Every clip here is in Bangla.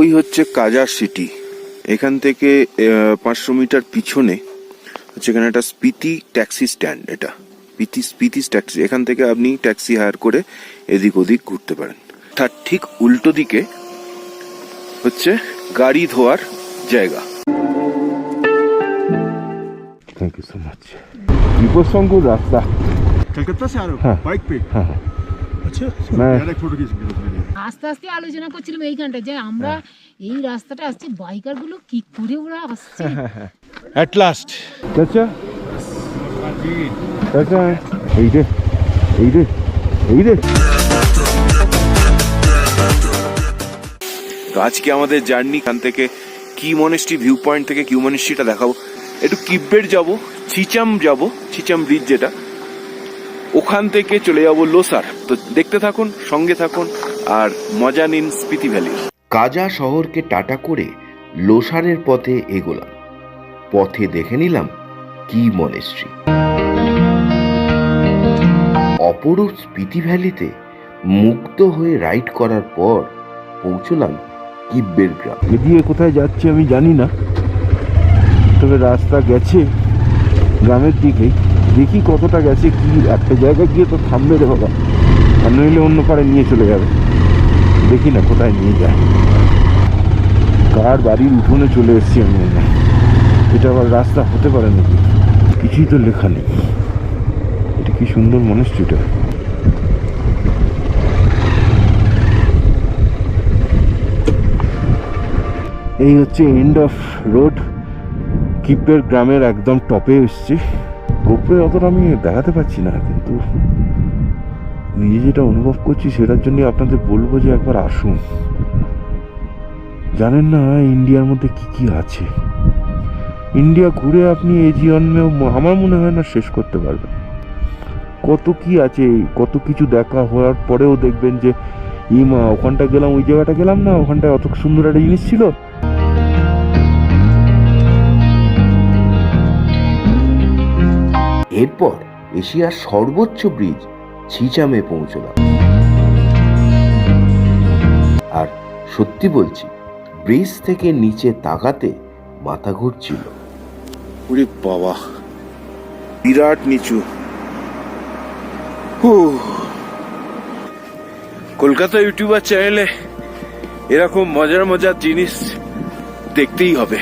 ওই হচ্ছে কাজার সিটি। এখান থেকে পাঁচশো মিটার পিছনে হচ্ছে এখানে একটা স্পিতি ট্যাক্সি স্ট্যান্ড এটা। স্পিতি স্পিতিস ট্যাক্সি। এখান থেকে আপনি ট্যাক্সি হায়ার করে এদিক ওদিক ঘুরতে পারেন। তার ঠিক উল্টো দিকে হচ্ছে গাড়ি ধোয়ার জায়গা। থ্যাংক ইউ সো মাচ বিপদসঙ্কুল রাস্তা। কলকাতা সে আরও হ্যাঁ। বাইক পে হ্যাঁ।, হ্যাঁ। হ্যাঁ। আস্তে আস্তে আলোচনা করছিলাম এইখানটা যে আমরা এই রাস্তাটা আসছে বাইকারগুলো কি করে ওরা আসছে? অ্যাট লাস্ট আচ্ছা আচ্ছা এই যে এই রে এই রে তো আজকে আমাদের জার্নি খান থেকে কিউমনিস্টি ভিউ পয়েন্ট থেকে কিউমনিস্টিটা দেখাবো। একটু কিব্বের যাব চিচাম যাব চিচাম ব্রিজ যেটা। ওখান থেকে চলে যাব লোসার। তো দেখতে থাকুন সঙ্গে থাকুন আর মজা নিন স্পিতি ভ্যালি। কাজা শহরকে টাটা করে লোসারের পথে এগোলাম। পথে দেখে নিলাম কি মনেশ্রী। অপরূপ স্পিতি ভ্যালিতে মুক্ত হয়ে রাইড করার পর পৌঁছলাম কিব্বের গ্রাম। এদিকে কোথায় যাচ্ছে আমি জানি না তবে রাস্তা গেছে গ্রামের দিকেই। দেখি কতটা গেছে, কি একটা জায়গায় গিয়ে তো থামবে রে বাবা। আর নইলে অন্য পারে নিয়ে চলে যাবে। দেখি না কোথায় নিয়ে যায়। কার বাড়ির উঠোনে চলে এসেছি আমি। এটা আবার রাস্তা হতে পারে নাকি? কিছুই তো লেখা নেই। এটা কি সুন্দর মনেস্ট্রিটা এই হচ্ছে এন্ড অফ রোড কিপের গ্রামের একদম টপে এসছি। গোপ্রে অতটা আমি দেখাতে পারছি না, কিন্তু নিজে যেটা অনুভব করছি সেটার জন্য আপনাদের বলব যে একবার আসুন। জানেন না ইন্ডিয়ার মধ্যে কি কি আছে। ইন্ডিয়া ঘুরে আপনি এই ম- আমার মনে হয় না শেষ করতে পারবেন। কত কি আছে, কত কিছু দেখা হওয়ার পরেও দেখবেন যে, ইমা ওখানটা গেলাম, ওই জায়গাটা গেলাম না, ওখানটায় অত সুন্দর একটা জিনিস ছিল। এরপর এশিয়ার সর্বোচ্চ ব্রিজ ছিচামে পৌঁছলাম আর সত্যি বলছি, ব্রিজ থেকে নিচে তাকাতে মাথা ঘুরছিল। বাবা, বিরাট নিচু। কলকাতা ইউটিউবার চ্যানেলে এরকম মজার মজার জিনিস দেখতেই হবে।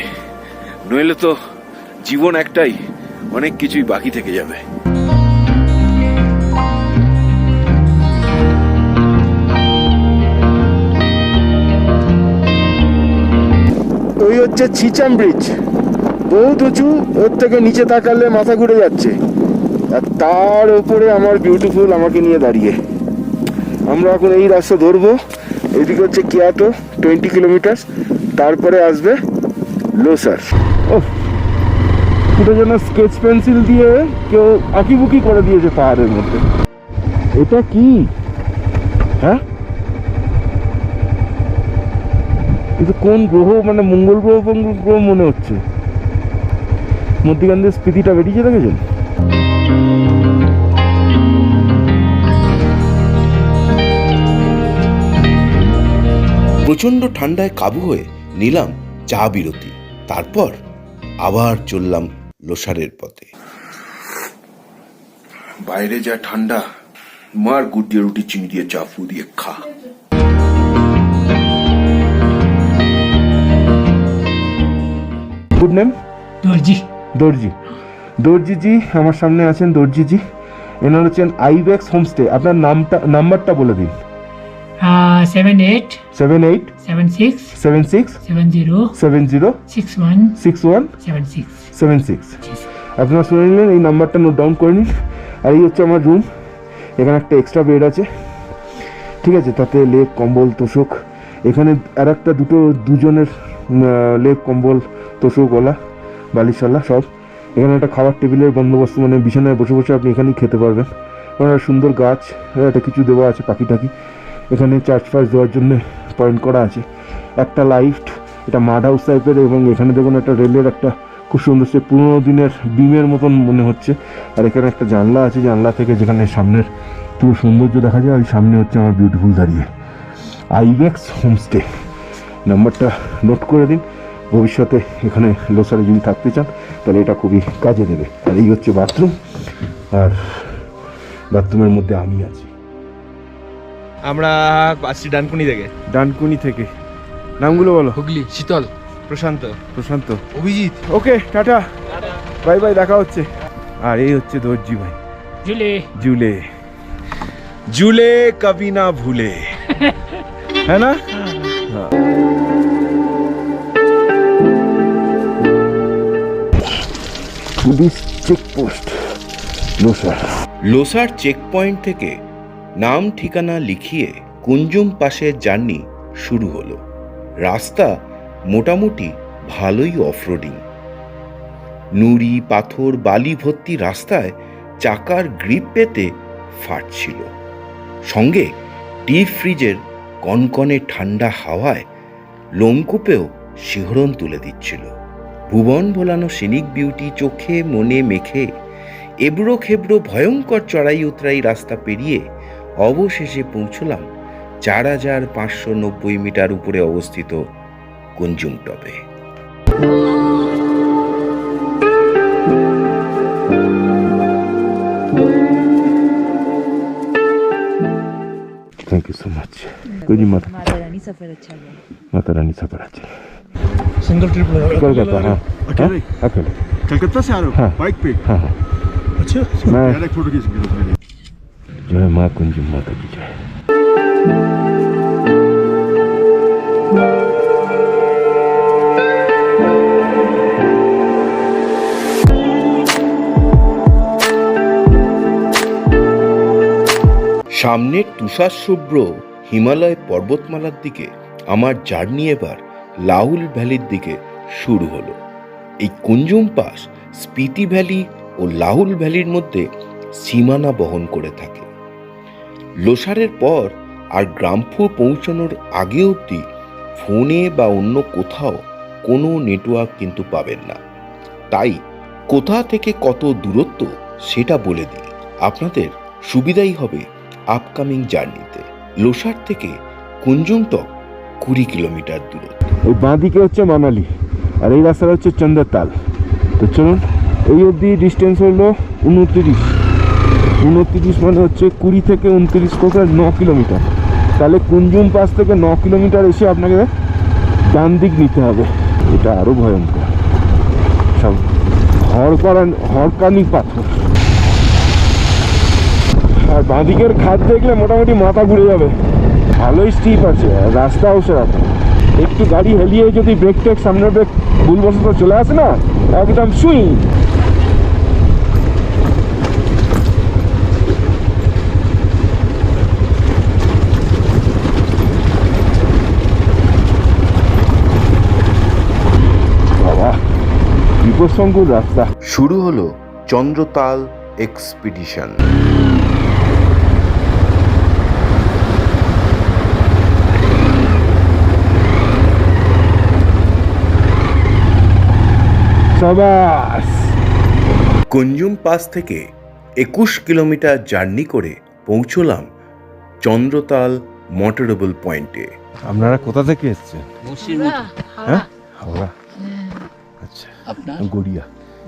নইলে তো জীবন একটাই। অনেক কিছুই বাকি থেকে যাবে। ওই হচ্ছে ছিচাম ব্রিজ। বহুত উঁচু ওর থেকে নিচে তাকালে মাথা ঘুরে যাচ্ছে। আর তার উপরে আমার বিউটিফুল আমাকে নিয়ে দাঁড়িয়ে। আমরা এখন এই রাস্তা ধরবো। এদিকে হচ্ছে কিয়াটো টোয়েন্টি কিলোমিটার তারপরে আসবে লোসার। ও পুরো যেন স্কেচ পেন্সিল দিয়ে কেউ আঁকিবুকি করে দিয়েছে পাহাড়ের মধ্যে। এটা কি? হ্যাঁ? এটা কোন গ্রহ? মানে মঙ্গল গ্রহ মঙ্গল গ্রহ মনে হচ্ছে। মধ্যিখান দিয়ে স্মৃতিটা বেরিয়েছে দেখেছেন? প্রচণ্ড ঠান্ডায় কাবু হয়ে নিলাম চা বিরতি। তারপর আবার চললাম লোসারের পথে। বাইরে যা ঠান্ডা মার গুড় দিয়ে রুটি চিনি দিয়ে চা ফু দিয়ে খা। গুড নেম দর্জি। দর্জি। দর্জিজি আমার সামনে আছেন দর্জিজি এনার হচ্ছেন আইব্যাক্স হোমস্টে। আপনার নামটা নাম্বারটা বলে দিন। Seven eight seven eight seven six seven six seven zero seven zero six one six one seven six seven six আপনারা শুনে নিলেন, এই নাম্বারটা নোট ডাউন করে নিন। আর এই হচ্ছে আমার রুম এখানে একটা এক্সট্রা বেড আছে। ঠিক আছে, তাতে লেপ কম্বল, তোষক। এখানে আর একটা দুটো, দুজনের লেপ কম্বল, তোষক, গলা, বালিশালা, সব। এখানে একটা খাবার টেবিলের বন্দোবস্ত মানে বিছানায় বসে বসে আপনি এখানেই খেতে পারবেন। একটা সুন্দর গাছ একটা কিছু দেওয়া আছে পাখি টাকি এখানে চার্জ ফার্জ দেওয়ার জন্য পয়েন্ট করা আছে। একটা লাইট এটা মাড হাউস টাইপের এবং এখানে দেখুন একটা রেলের একটা খুব সুন্দর সে পুরোনো দিনের বিমের মতন মনে হচ্ছে। আর এখানে একটা জানলা আছে জানলা থেকে যেখানে সামনের পুরো সৌন্দর্য দেখা যায় ওই সামনে হচ্ছে আমার বিউটিফুল দাঁড়িয়ে। আইবেক্স হোমস্টে নাম্বারটা নোট করে দিন ভবিষ্যতে এখানে লোসারে যদি থাকতে চান তাহলে এটা খুবই কাজে দেবে। আর এই হচ্ছে বাথরুম আর বাথরুমের মধ্যে আমি আছি। আমরা আসছি ডানকুনি থেকে। ডানকুনি থেকে। নামগুলো বলো। Hooghly Sheetal. Prashanta. Prashanta. Abhijit. Okay tata. Bye bye দেখা হচ্ছে। আর এই হচ্ছে দর্জি ভাই। ঝুলে জুলে। জুলে কবি না ভুলে। হ্যাঁ না। Police checkpost Losar. Losar checkpoint থেকে নাম ঠিকানা লিখিয়ে কুঞ্জুম পাশের জার্নি শুরু হলো। রাস্তা মোটামুটি ভালোই অফরোডিং। নুড়ি, পাথর, বালি ভর্তি রাস্তায় চাকার গ্রিপ পেতে ফাটছিল। সঙ্গে ডিপ ফ্রিজের কনকনে ঠান্ডা হাওয়ায় লোমকূপেও শিহরণ তুলে দিচ্ছিল। ভুবন ভোলানো সিনিক বিউটি চোখে, মনে মেখে, এবড়ো খেবড়ো ভয়ঙ্কর চড়াই উতরাই রাস্তা পেরিয়ে অবশেষে পৌঁছলাম চার হাজার পাঁচশো নব্বই মিটার উপরে অবস্থিত kunjung tope. Thank you so much. Good morning. Maharani Safarachal. Maharani Safarachal. Single trip Calcutta हाँ अकेले अकेले कलकत्ता से आ रहे हो हाँ, बाइक पे हाँ, अच्छा मैं डायरेक्ट फोटो खींच जो है माँ कुंज माता की जय সামনের তুষার শুভ্র হিমালয় পর্বতমালার দিকে আমার জার্নি এবার লাউল ভ্যালির দিকে শুরু হলো। এই কুঞ্জুম পাস স্পিতি ভ্যালি ও লাহুল ভ্যালির মধ্যে সীমানা বহন করে থাকে। লোসারের পর আর গ্রামপুর পৌঁছানোর আগে অবধি ফোনে বা অন্য কোথাও কোনো নেটওয়ার্ক কিন্তু পাবেন না। তাই কোথা থেকে কত দূরত্ব সেটা বলে দিই। আপনাদের সুবিধাই হবে আপকামিং জার্নিতে লোসার থেকে কুঞ্জুমটক কুড়ি কিলোমিটার দূরত্ব। এই বাঁদিকে হচ্ছে মানালি, আর এই রাস্তাটা হচ্ছে চন্দ্রতাল। তো চলুন, এই অবধি ডিস্টেন্স হলো উনত্রিশ। উনত্রিশ মানে হচ্ছে কুড়ি থেকে উনত্রিশ কোথায় ন কিলোমিটার। তাহলে কুঞ্জুম পাস থেকে ন কিলোমিটার এসে আপনাকে ডান দিক নিতে হবে। এটা আরও ভয়ঙ্কর। সব হরকরা হরকানি পাথর। আর বাঁদিকের খাদ দেখলে মোটামুটি মাথা ঘুরে যাবে। ভালোই স্টিপ আছে রাস্তাও সেরকম একটু গাড়ি হেলিয়ে যদি ব্রেক টেক সামনের ব্রেক ভুলবশত চলে আসে না, একদম সুই। বিপদসঙ্কুল রাস্তা। শুরু হলো চন্দ্রতাল এক্সপিডিশন। সবাস কুঞ্জুম পাস থেকে একুশ কিলোমিটার জার্নি করে পৌঁছলাম চন্দ্রতাল মোটরেবল পয়েন্টে। আপনারা কোথা থেকে এসছেন? হ্যাঁ? হাওড়া? হ্যাঁ, আচ্ছা। আপনার? গড়িয়া।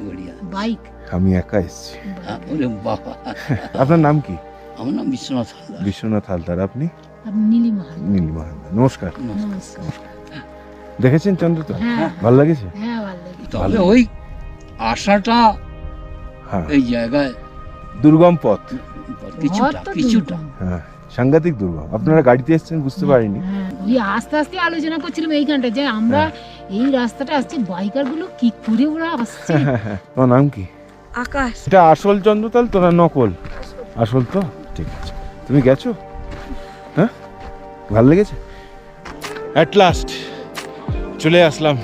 গড়িয়া। বাইক। আমি একা এসেছি। আপনার নাম কি? আমার নাম বিশ্বনাথ হালদার। বিশ্বনাথ হালদার আপনি? আপনি নীলিমা নীলিমা হালদার নমস্কার। নমস্কার। দেখেছেন চন্দ্রতা হ্যাঁ। ভালো লাগেছে? হ্যাঁ। ভালো লাগে তবে ওই আশাটা হ্যাঁ। এই জায়গায় দুর্গম পথ। কিছুটা কিছুটা। হ্যাঁ সাংঘাতিক দুর্গম। আপনারা গাড়িতে এসেছেন বুঝতে হ্যাঁ, পারিনি। হ্যাঁ। ওই আস্তে আস্তে আলোচনা করছিলাম এইখানটা যে আমরা এই রাস্তাটা আসছে বাইকারগুলো কি করে ওরা আসছে? তোমার নাম কি? আকাশ। এটা আসল চন্দ্রতাল তো না নকল। আসল তো? ঠিক আছে। তুমি গেছো? হ্যাঁ? ভালো লেগেছে? অ্যাট লাস্ট চলে আসলাম।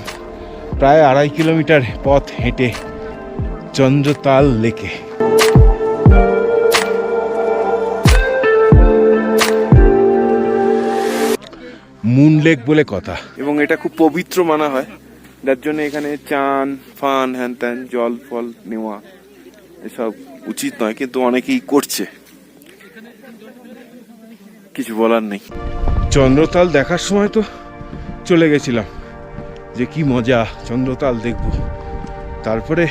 প্রায় আড়াই কিলোমিটার পথ হেঁটে চন্দ্রতাল লেকে। মুন লেক বলে কথা। এবং এটা খুব পবিত্র মানা হয়। যার জন্য এখানে চান ফান হ্যান ত্যান জল ফল নেওয়া এসব উচিত নয় কিন্তু অনেকেই করছে। কিছু বলার নেই। চন্দ্রতাল দেখার সময় তো চলে গেছিলাম। যে কি মজা চন্দ্রতাল দেখব। তারপরে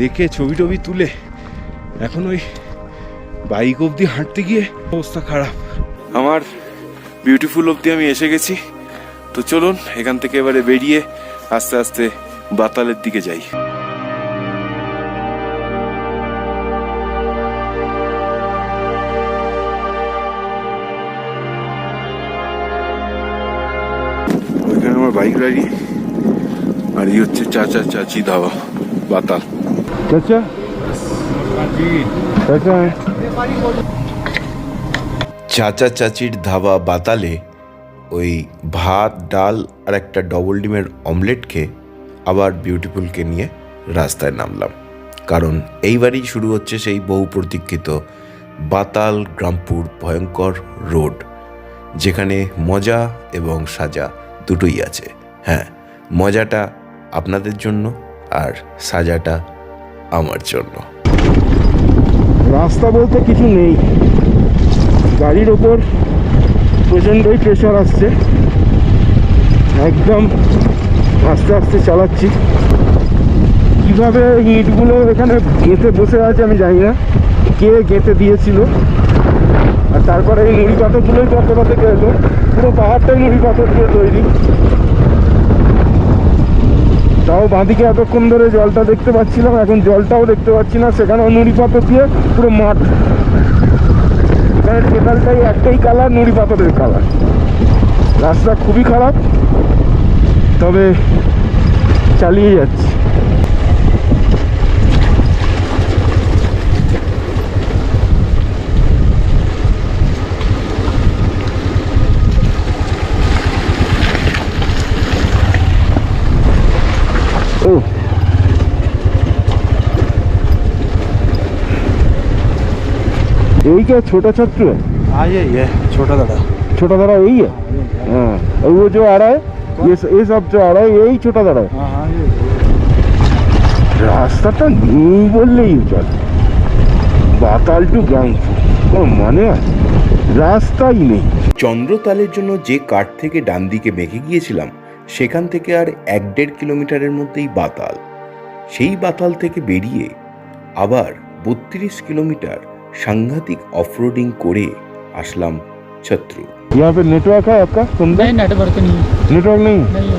দেখে ছবি টবি তুলে এখন ওই বাইক অবধি হাঁটতে গিয়ে অবস্থা খারাপ। আমার বিউটিফুল অবধি আমি এসে গেছি। তো চলুন এখান থেকে এবারে বেরিয়ে আস্তে আস্তে বাতালের দিকে যাই। ওইখানে আমার বাইক গাড়ি আর এই হচ্ছে চাচা চাচি ধাবা বাতাল। চাচা? চাচা? চাচা চাচির ধাবা বাতালে ওই ভাত ডাল আর একটা ডবল ডিমের অমলেট খেয়ে আবার বিউটিফুলকে নিয়ে রাস্তায় নামলাম। কারণ এইবারই শুরু হচ্ছে সেই বহু প্রতীক্ষিত বাতাল গ্রামপুর ভয়ঙ্কর রোড যেখানে মজা এবং সাজা দুটোই আছে। হ্যাঁ মজাটা আপনাদের জন্য আর সাজাটা আমার জন্য। রাস্তা বলতে কিছু নেই। গাড়ির ওপর প্রচণ্ডই প্রেশার আসছে। একদম আস্তে আস্তে চালাচ্ছি। কীভাবে ইটগুলো এখানে গেঁথে বসে আছে আমি জানি না। কে গেঁথে দিয়েছিল? আর তারপরে এই নুড়ি পাথরগুলোই কতটা থেকে এলো পুরো পাহাড়টাই নুড়ি পাথর দিয়ে তৈরি। তাও বাঁদিকে এতক্ষণ ধরে জলটা দেখতে পাচ্ছিলাম, এখন জলটাও দেখতে পাচ্ছি না, সেখানেও নুড়ি পাথর দিয়ে পুরো মাঠ। এখানে টোটালটাই একটাই কালার নুড়ি পাথরের কালার রাস্তা খুবই খারাপ, তবে চালিয়ে যাচ্ছি ও यही क्या छोटा छत्र है हाँ ये ये छोटा दादा छोटा दड़ा यही है हाँ और वो जो आ रहा है ये ये सब जो आ रहा है यही छोटा दड़ा है हाँ हाँ ये রাস্তাটা নেই বললেই চল বাতাল টু গ্রামপুর কোনো মানে আছে রাস্তাই নেই চন্দ্রতালের জন্য যে কাঠ থেকে ডান দিকে বেঁকে গিয়েছিলাম সেখান থেকে আর এক দেড় কিলোমিটারের মধ্যেই বাতাল সেই বাতাল থেকে বেরিয়ে আবার বত্রিশ কিলোমিটার সাংঘাতিক অফরোডিং করে আসলাম ছত্রু यहाँ पे नेटवर्क है आपका सुनते नहीं नेटवर्क नहीं नेटवर्क नहीं है? नहीं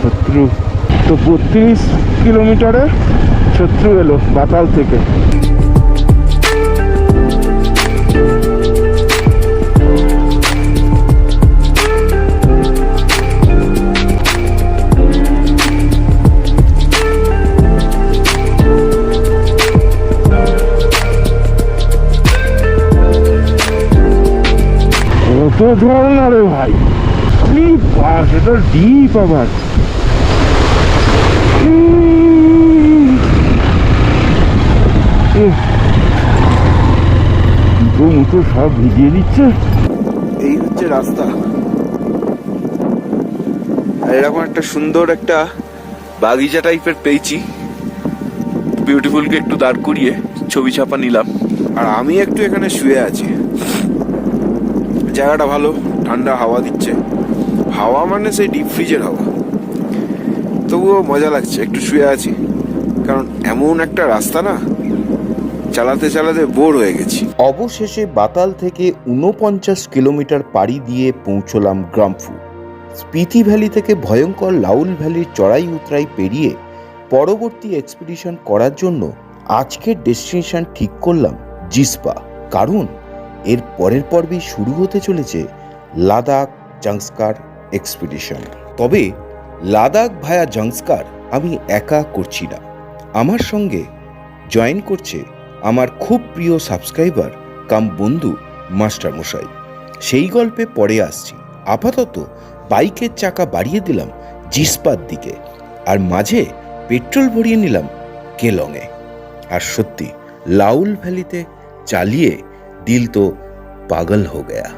শত্রু তো বত্রিশ কিলোমিটারে শত্রু এলো বাতাল থেকে কত না রে ভাই? কি বাস এটা ডিপ আবার। দুটো মুখো সব ভিজিয়ে দিচ্ছে এই হচ্ছে রাস্তা। আর এরকম একটা সুন্দর একটা বাগিচা টাইপের পেয়েছি। বিউটিফুলকে একটু দাঁড় করিয়ে ছবি ছাপা নিলাম। আর আমি একটু এখানে শুয়ে আছি। জায়গাটা ভালো, ঠান্ডা হাওয়া দিচ্ছে। হাওয়া মানে সেই ডিপ ফ্রিজের হাওয়া। তবুও মজা লাগছে, একটু শুয়ে আছি। কারণ এমন একটা রাস্তা না, চালাতে চালাতে বোর হয়ে গেছি। অবশেষে বাতাল থেকে ঊনপঞ্চাশ কিলোমিটার পাড়ি দিয়ে পৌঁছলাম গ্রামফু। স্পিতি ভ্যালি থেকে ভয়ঙ্কর লাউল ভ্যালির চড়াই উতরাই পেরিয়ে পরবর্তী এক্সপিডিশন করার জন্য আজকের ডেস্টিনেশন ঠিক করলাম জিসপা। কারণ এর পরের পর্বেই শুরু হতে চলেছে লাদাখ জাংস্কার এক্সপিডিশন। তবে লাদাখ ভায়া জাংস্কার আমি একা করছি না। আমার সঙ্গে জয়েন করছে আমার খুব প্রিয় সাবস্ক্রাইবার কাম বন্ধু মাস্টার মশাই সেই গল্পে পরে আসছি। আপাতত বাইকের চাকা বাড়িয়ে দিলাম জিসপার দিকে আর মাঝে পেট্রোল ভরিয়ে নিলাম কেলংয়ে। আর সত্যি লাউল ভ্যালিতে চালিয়ে দিল তো পাগল হো গয়া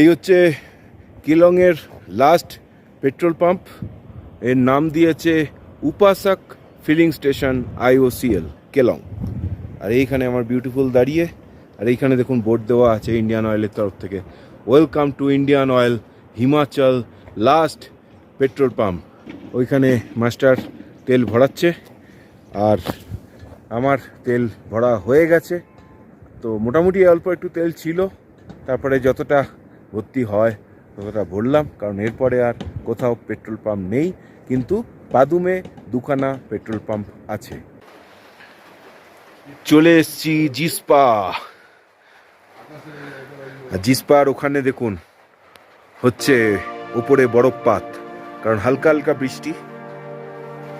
এই হচ্ছে কিলংয়ের লাস্ট পেট্রোল পাম্পের নাম দিয়েছে উপাসক ফিলিং স্টেশন আইওসিএল কেলং আর এইখানে আমার বিউটিফুল দাঁড়িয়ে, আর এইখানে দেখুন বোর্ড দেওয়া আছে ইন্ডিয়ান অয়েলের তরফ থেকে। Welcome to Indian oil Himachal last petrol pump ওইখানে মাস্টার তেল ভরাচ্ছে, আর আমার তেল ভরা হয়ে গেছে। তো মোটামুটি অল্প একটু তেল ছিল, তারপরে যতটা ভর্তি হয়, ততটা ভরলাম, কারণ এরপরে আর কোথাও পেট্রোল পাম্প নেই, কিন্তু পাদুমে দুখানা পেট্রোল পাম্প আছে। চলে এসছি জিসপা। জিসপার ওখানে দেখুন, হচ্ছে উপরে বরফপাত কারণ হালকা হালকা বৃষ্টি।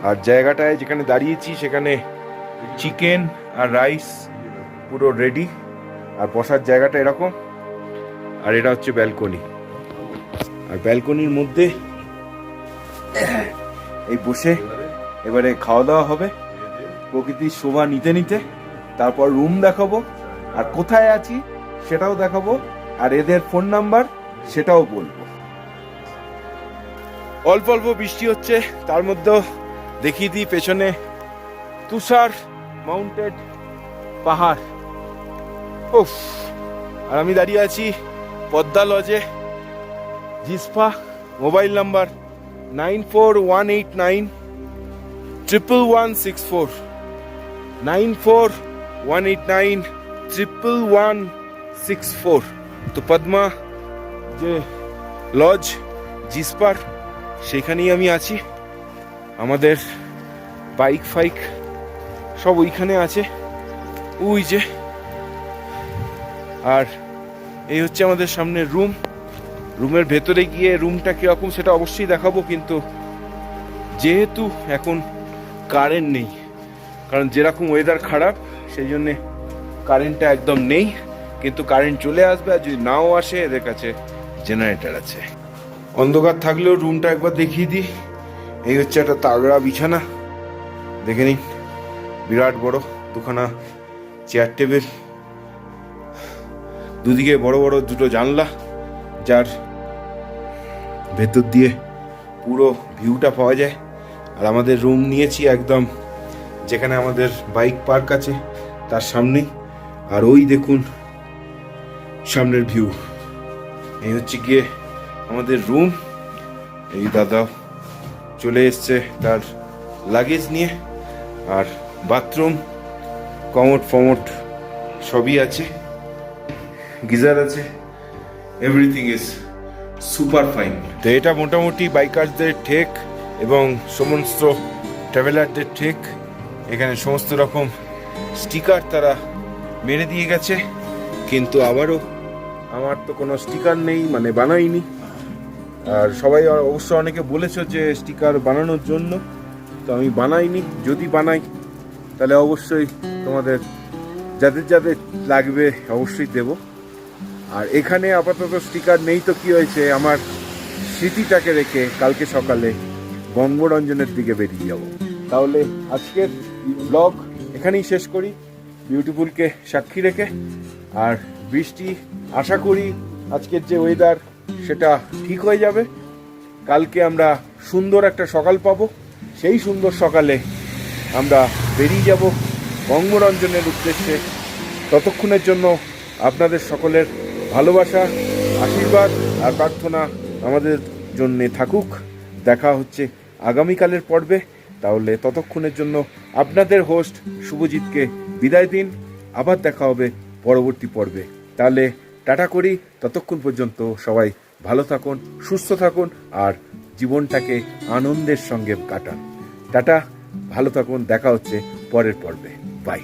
আর জায়গাটায় যেখানে দাঁড়িয়েছি, সেখানে চিকেন আর রাইস পুরো রেডি। আর বসার জায়গাটা এরকম আর এটা হচ্ছে ব্যালকনি। আর ব্যালকনির মধ্যে এই বসে এবারে খাওয়া দাওয়া হবে। প্রকৃতির শোভা নিতে নিতে। তারপর রুম দেখাবো। আর কোথায় আছি সেটাও দেখাবো। আর এদের ফোন নাম্বার সেটাও বলব। অল্প অল্প বৃষ্টি হচ্ছে। তার মধ্যেও দেখিয়ে দিই পেছনে তুষার মাউন্টেড পাহাড়। উফ, আর আমি দাঁড়িয়ে আছি পদ্মা লজে, Jispa, mobile number nine four one eight nine, triple one six four, nine four one eight nine, triple one six four. তো পদ্মা, যে লজ, জিসপার, সেখানেই আমি আছি। আমাদের বাইক, ফাইক সব ওইখানে আছে। ওই যে, আর এই হচ্ছে আমাদের সামনের রুম। রুমের ভেতরে গিয়ে রুমটা কীরকম সেটা অবশ্যই দেখাবো, কিন্তু যেহেতু এখন কারেন্ট নেই, কারণ যেরকম ওয়েদার খারাপ, সেই জন্যে কারেন্টটা একদম নেই, কিন্তু কারেন্ট চলে আসবে আর যদি নাও আসে, এদের কাছে জেনারেটার আছে। অন্ধকার থাকলেও রুমটা একবার দেখিয়ে দিই। এই হচ্ছে একটা তাগড়া বিছানা। দেখে নিন, বিরাট বড় দুখানা চেয়ার টেবিল দুদিকে বড় বড় দুটো জানলা, যার ভেতর দিয়ে পুরো ভিউটা পাওয়া যায়। আর আমাদের রুম নিয়েছি একদম, যেখানে আমাদের বাইক পার্ক আছে তার সামনেই। আর ওই দেখুন, সামনের ভিউ এই হচ্ছে গিয়ে আমাদের রুম এই দাদা চলে এসছে তার লাগেজ নিয়ে। আর বাথরুম কমোড ফমোড সবই আছে। গিজার আছে এভরিথিং ইজ সুপার ফাইন তো এটা মোটামুটি বাইকারদের ঠেক এবং সমস্ত ট্রাভেলারদের ঠেক। এখানে সমস্ত রকম স্টিকার তারা মেরে দিয়ে গেছে। কিন্তু আবারও আমার তো কোনো স্টিকার নেই মানে বানাইনি। আর সবাই অবশ্য অনেকে বলেছ যে স্টিকার বানানোর জন্য। তো আমি বানাইনি, যদি বানাই, তাহলে অবশ্যই তোমাদের যাদের যাদের লাগবে অবশ্যই দেব। আর এখানে আপাতত স্টিকার নেই তো কি হয়েছে? আমার স্মৃতিটাকে রেখে কালকে সকালে বঙ্গরঞ্জনের দিকে বেরিয়ে যাব। তাহলে আজকের ব্লগ এখানেই শেষ করি। বিউটিফুলকে সাক্ষী রেখে। আর বৃষ্টি, আশা করি আজকের যে ওয়েদার সেটা ঠিক হয়ে যাবে। কালকে আমরা সুন্দর একটা সকাল পাবো। সেই সুন্দর সকালে আমরা বেরিয়ে যাব বঙ্গরঞ্জনের উদ্দেশ্যে। ততক্ষণের জন্য আপনাদের সকলের ভালোবাসা, আশীর্বাদ আর প্রার্থনা আমাদের জন্যে থাকুক। দেখা হচ্ছে আগামীকালের পর্বে। তাহলে ততক্ষণের জন্য আপনাদের হোস্ট শুভজিৎকে বিদায় দিন। আবার দেখা হবে পরবর্তী পর্বে। তাহলে টাটা করি। ততক্ষণ পর্যন্ত সবাই ভালো থাকুন, সুস্থ থাকুন আর জীবনটাকে আনন্দের সঙ্গে কাটান। টাটা, ভালো থাকুন। দেখা হচ্ছে পরের পর্বে। বাই